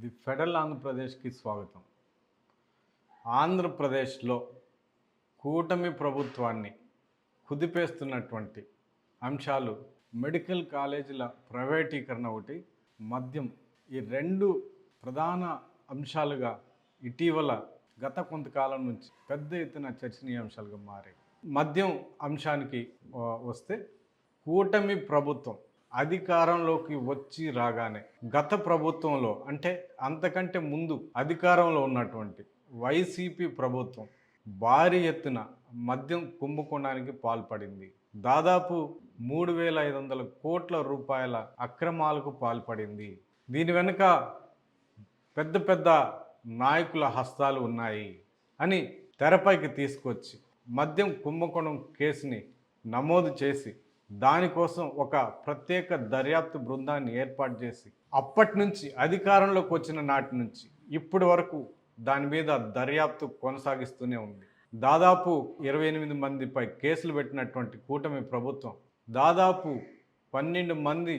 The federal ఆంధ్రప్రదేశ్కి స్వాగతం. ఆంధ్రప్రదేశ్లో కూటమి ప్రభుత్వాన్ని కుదిపేస్తున్నటువంటి అంశాలు మెడికల్ కాలేజీల ప్రైవేటీకరణ ఒకటి మద్యం ఈ రెండు ప్రధాన అంశాలుగా ఇటీవల గత కొంతకాలం నుంచి పెద్ద ఎత్తున చర్చనీయాంశాలుగా మారాయి. మద్యం అంశానికి వస్తే కూటమి ప్రభుత్వం అధికారంలోకి వచ్చి రాగానే గత ప్రభుత్వంలో అంటే అంతకంటే ముందు అధికారంలో ఉన్నటువంటి వైసీపీ ప్రభుత్వం భారీ ఎత్తున మద్యం కుంభకోణానికి పాల్పడింది. దాదాపు మూడు వేల ఐదు వందల కోట్ల రూపాయల అక్రమాలకు పాల్పడింది. దీని వెనుక పెద్ద పెద్ద నాయకుల హస్తాలు ఉన్నాయి అని తెరపైకి తీసుకొచ్చి మద్యం కుంభకోణం కేసుని నమోదు చేసి దానికోసం ఒక ప్రత్యేక దర్యాప్తు బృందాన్ని ఏర్పాటు చేసి అప్పటి నుంచి అధికారంలోకి వచ్చిన నాటి నుంచి ఇప్పటి వరకు దాని మీద దర్యాప్తు కొనసాగిస్తూనే ఉంది. దాదాపు ఇరవై ఎనిమిది మందిపై కేసులు పెట్టినటువంటి కూటమి ప్రభుత్వం దాదాపు పన్నెండు మంది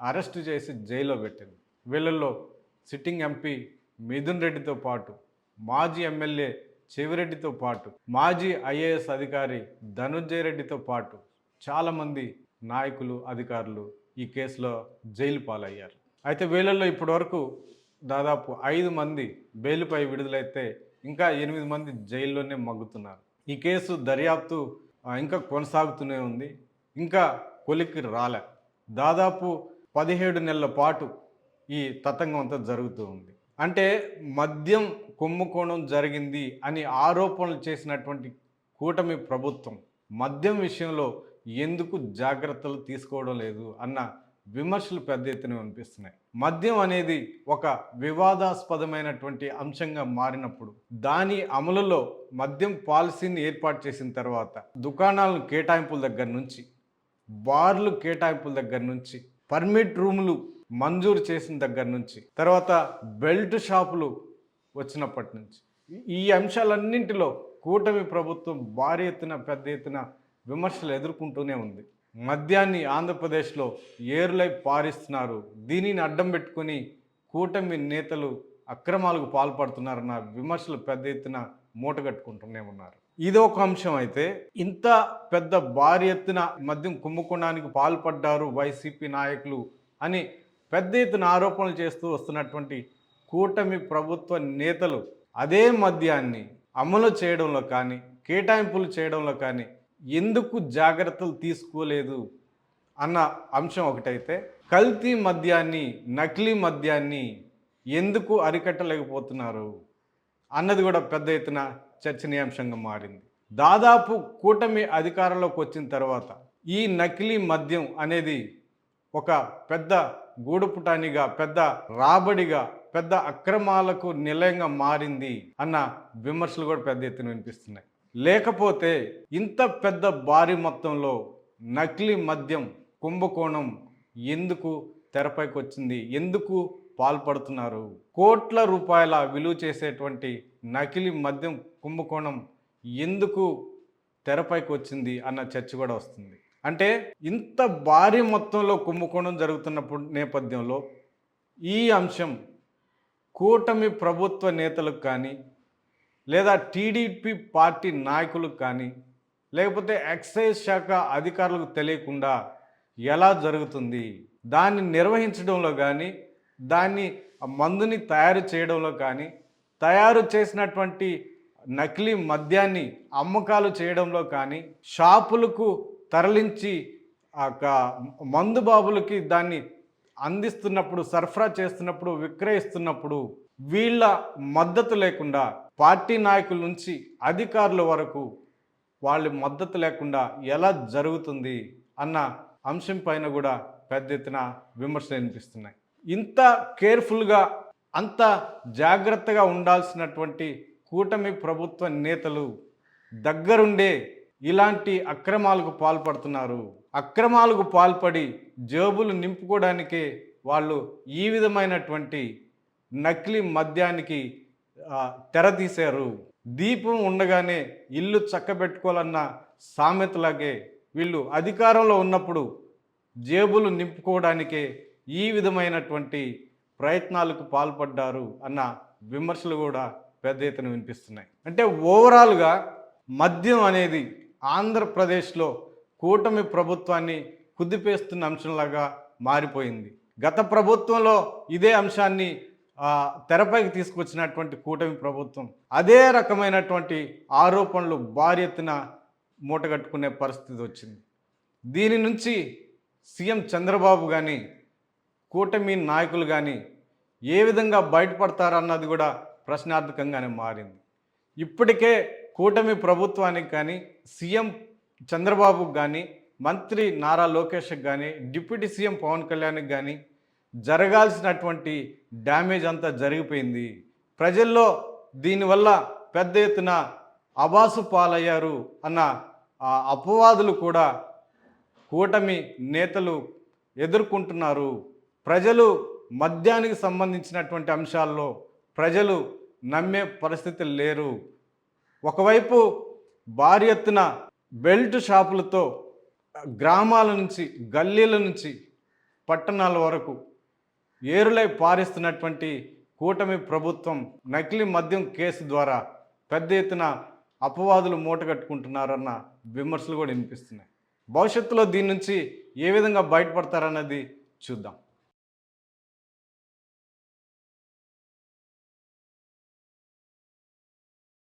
అరెస్టు చేసి జైల్లో పెట్టింది. వీళ్ళల్లో సిట్టింగ్ ఎంపీ మిథున్ రెడ్డితో పాటు మాజీ ఎమ్మెల్యే చెవిరెడ్డితో పాటు మాజీ ఐఏఎస్ అధికారి ధనుంజయ రెడ్డితో పాటు చాలామంది నాయకులు అధికారులు ఈ కేసులో జైలు పాలయ్యారు. అయితే వీళ్ళల్లో ఇప్పటివరకు దాదాపు ఐదు మంది బెయిల్పై విడుదలైతే ఇంకా ఎనిమిది మంది జైల్లోనే మగ్గుతున్నారు. ఈ కేసు దర్యాప్తు ఇంకా కొనసాగుతూనే ఉంది. ఇంకా కొలిక్కి రాలే. దాదాపు పదిహేడు నెలల పాటు ఈ తతంగం అంతా జరుగుతూ ఉంది. అంటే మద్యం కుంభకోణం జరిగింది అని ఆరోపణలు చేసినటువంటి కూటమి ప్రభుత్వం మద్యం విషయంలో ఎందుకు జాగ్రత్తలు తీసుకోవడం లేదు అన్న విమర్శలు పెద్ద ఎత్తున వినిపిస్తున్నాయి. మద్యం అనేది ఒక వివాదాస్పదమైనటువంటి అంశంగా మారినప్పుడు దాని అమలులో మద్యం పాలసీని ఏర్పాటు చేసిన తర్వాత దుకాణాలను కేటాయింపుల దగ్గర నుంచి బార్లు కేటాయింపుల దగ్గర నుంచి పర్మిట్ రూములు మంజూరు చేసిన దగ్గర నుంచి తర్వాత బెల్ట్ షాపులు వచ్చినప్పటి నుంచి. ఈ అంశాలన్నింటిలో కూటమి ప్రభుత్వం భారీ ఎత్తున పెద్ద ఎత్తున విమర్శలు ఎదుర్కొంటూనే ఉంది. మద్యాన్ని ఆంధ్రప్రదేశ్లో ఏరులై పారిస్తున్నారు. దీనిని అడ్డం పెట్టుకొని కూటమి నేతలు అక్రమాలకు పాల్పడుతున్నారన్న విమర్శలు పెద్ద ఎత్తున మూటగట్టుకుంటూనే ఉన్నారు. ఇది ఒక అంశం అయితే ఇంత పెద్ద భారీ ఎత్తున మద్యం కుంభకోణానికి పాల్పడ్డారు వైసీపీ నాయకులు అని పెద్ద ఎత్తున ఆరోపణలు చేస్తూ వస్తున్నటువంటి కూటమి ప్రభుత్వ నేతలు అదే మద్యాన్ని అమలు చేయడంలో కానీ కేటాయింపులు చేయడంలో కానీ ఎందుకు జాగ్రత్తలు తీసుకోలేదు అన్న అంశం ఒకటైతే కల్తీ మద్యాన్ని నకిలీ మద్యాన్ని ఎందుకు అరికట్టలేకపోతున్నారు అన్నది కూడా పెద్ద ఎత్తున చర్చనీయాంశంగా మారింది. దాదాపు కూటమి అధికారంలోకి వచ్చిన తర్వాత ఈ నకిలీ మద్యం అనేది ఒక పెద్ద గూడుపుటానిగా పెద్ద రాబడిగా పెద్ద అక్రమాలకు నిలయంగా మారింది అన్న విమర్శలు కూడా పెద్ద ఎత్తున వినిపిస్తున్నాయి. లేకపోతే ఇంత పెద్ద భారీ మొత్తంలో నకిలీ మద్యం కుంభకోణం ఎందుకు తెరపైకి వచ్చింది ఎందుకు పాల్పడుతున్నారు? కోట్ల రూపాయల విలువ చేసేటువంటి నకిలీ మద్యం కుంభకోణం ఎందుకు తెరపైకి వచ్చింది అన్న చర్చ కూడా వస్తుంది. అంటే ఇంత భారీ మొత్తంలో కుంభకోణం జరుగుతున్నప్పుడు నేపథ్యంలో ఈ అంశం కూటమి ప్రభుత్వ నేతలకు కానీ లేదా టీడీపీ పార్టీ నాయకులకు కానీ లేకపోతే ఎక్సైజ్ శాఖ అధికారులకు తెలియకుండా ఎలా జరుగుతుంది దాన్ని నిర్వహించడంలో కానీ దాన్ని మందుని తయారు చేయడంలో కానీ తయారు చేసినటువంటి నకిలీ మద్యాన్ని అమ్మకాలు చేయడంలో కానీ షాపులకు తరలించి మందు బాబులకి దాన్ని అందిస్తున్నప్పుడు సరఫరా చేస్తున్నప్పుడు విక్రయిస్తున్నప్పుడు వీళ్ళ మద్దతు లేకుండా పార్టీ నాయకుల నుంచి అధికారుల వరకు వాళ్ళ మద్దతు లేకుండా ఎలా జరుగుతుంది అన్న అంశం పైన కూడా పెద్ద ఎత్తున విమర్శలు వినిపిస్తున్నాయి. ఇంత కేర్ఫుల్గా అంత జాగ్రత్తగా ఉండాల్సినటువంటి కూటమి ప్రభుత్వ నేతలు దగ్గరుండే ఇలాంటి అక్రమాలకు పాల్పడుతున్నారు. అక్రమాలకు పాల్పడి జేబులు నింపుకోవడానికే వాళ్ళు ఈ విధమైనటువంటి నకిలీ మద్యానికి తెరతీశారు దీపం ఉండగానే ఇల్లు చక్కబెట్టుకోవాలన్న సామెతలాగే వీళ్ళు అధికారంలో ఉన్నప్పుడు జేబులు నింపుకోవడానికే ఈ విధమైనటువంటి ప్రయత్నాలకు పాల్పడ్డారు అన్న విమర్శలు కూడా పెద్ద ఎత్తున వినిపిస్తున్నాయి. అంటే ఓవరాల్గా మద్యం అనేది ఆంధ్రప్రదేశ్లో కూటమి ప్రభుత్వాన్ని కుదిపేస్తున్న అంశంలాగా మారిపోయింది. గత ప్రభుత్వంలో ఇదే అంశాన్ని తెరపైకి తీసుకొచ్చినటువంటి కూటమి ప్రభుత్వం అదే రకమైనటువంటి ఆరోపణలు భారీ ఎత్తున మూటగట్టుకునే పరిస్థితి వచ్చింది. దీని నుంచి సీఎం చంద్రబాబు కానీ కూటమి నాయకులు కానీ ఏ విధంగా బయటపడతారన్నది కూడా ప్రశ్నార్థకంగానే మారింది. ఇప్పటికే కూటమి ప్రభుత్వానికి కానీ సీఎం చంద్రబాబుకు కానీ మంత్రి నారా లోకేష్కి కానీ డిప్యూటీ సీఎం పవన్ కళ్యాణ్కి కానీ జరగాల్సినటువంటి డ్యామేజ్ అంతా జరిగిపోయింది. ప్రజల్లో దీనివల్ల పెద్ద ఎత్తున అబాసు పాలయ్యారు అన్న ఆ అపవాదులు కూడా కూటమి నేతలు ఎదుర్కొంటున్నారు. ప్రజలు మద్యానికి సంబంధించినటువంటి అంశాల్లో ప్రజలు నమ్మే పరిస్థితులు లేరు. ఒకవైపు భారీ ఎత్తున బెల్ట్ షాపులతో గ్రామాల నుంచి గల్లీల నుంచి పట్టణాల వరకు ఏరులై పారిస్తున్నటువంటి కూటమి ప్రభుత్వం నకిలీ మద్యం కేసు ద్వారా పెద్ద ఎత్తున అపవాదులు మూటగట్టుకుంటున్నారన్న విమర్శలు కూడా వినిపిస్తున్నాయి. భవిష్యత్తులో దీని నుంచి ఏ విధంగా బయటపడతారన్నది చూద్దాం.